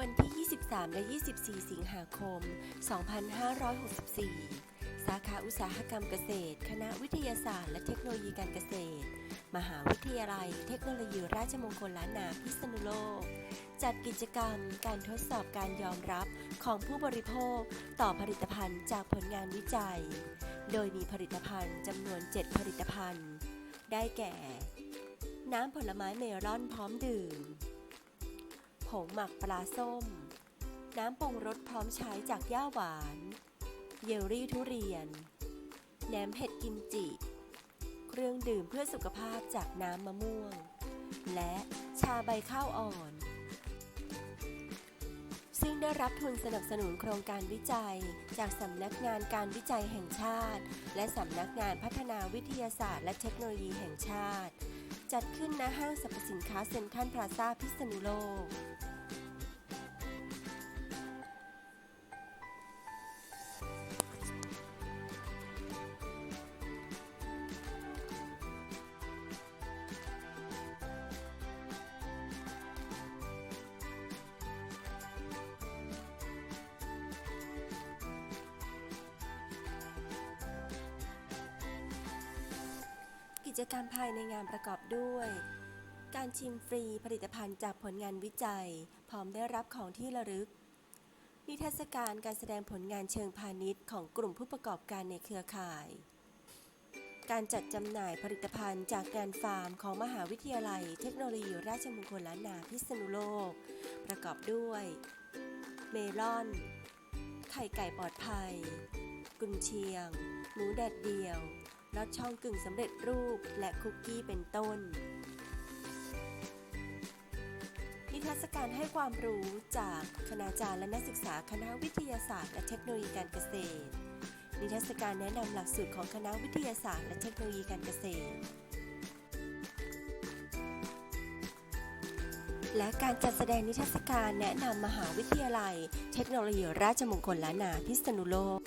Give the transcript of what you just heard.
วันที่ 23 และ 24 สิงหาคม 2564 สาขาอุตสาหกรรมเกษตร คณะวิทยาศาสตร์และเทคโนโลยีการเกษตร มหาวิทยาลัย เทคโนโลยีราชมงคลล้านนาพิษณุโลก จัดกิจกรรมการทดสอบการยอมรับของผู้บริโภคต่อผลิตภัณฑ์จากผลงานวิจัย โดยมีผลิตภัณฑ์จำนวน 7 ผลิตภัณฑ์ ได้แก่ น้ำผลไม้เมลอนพร้อมดื่ม ผงหมักปลาส้ม น้ำปรุงรสพร้อมใช้จากย่าหวาน เยลลี่ทุเรียน แหนมเห็ดกิมจิ เครื่องดื่มเพื่อสุขภาพจากน้ำมะม่วง และชาใบข้าวอ่อน ซึ่งได้รับทุนสนับสนุนโครงการวิจัย จากสำนักงานการวิจัยแห่งชาติ และสำนักงานพัฒนาวิทยาศาสตร์และเทคโนโลยีแห่งชาติ จัดขึ้นณห้างสรรพสินค้าเซ็นทรัลพลาซ่าพิษณุโลก จกรรมภายในงานประกอบด้วย การชิมฟรีผลิตภัณฑ์จากผลงานวิจัย พร้อมได้รับของที่ระลึก นิทรรศการการแสดงผลงานเชิงพาณิชย์ของกลุ่มผู้ประกอบการในเครือข่าย การจัดจำหน่ายผลิตภัณฑ์จากงานฟาร์มของมหาวิทยาลัย เทคโนโลยีราชมงคลล้านนาพิษณุโลก ประกอบด้วย เมลอน ไข่ไก่ปลอดภัย กุนเชียง หมูแดดเดียว ลอดช่องกึ่งสำเร็จรูปและคุกกี้เป็นต้น นิทรรศการให้ความรู้จากคณาจารย์และนักศึกษาคณะวิทยาศาสตร์และเทคโนโลยีการเกษตร นิทรรศการแนะนำหลักสูตรของคณะวิทยาศาสตร์และเทคโนโลยีการเกษตร และการจัดแสดงนิทรรศการแนะนำมหาวิทยาลัย เทคโนโลยีราชมงคลล้านนาพิษณุโลก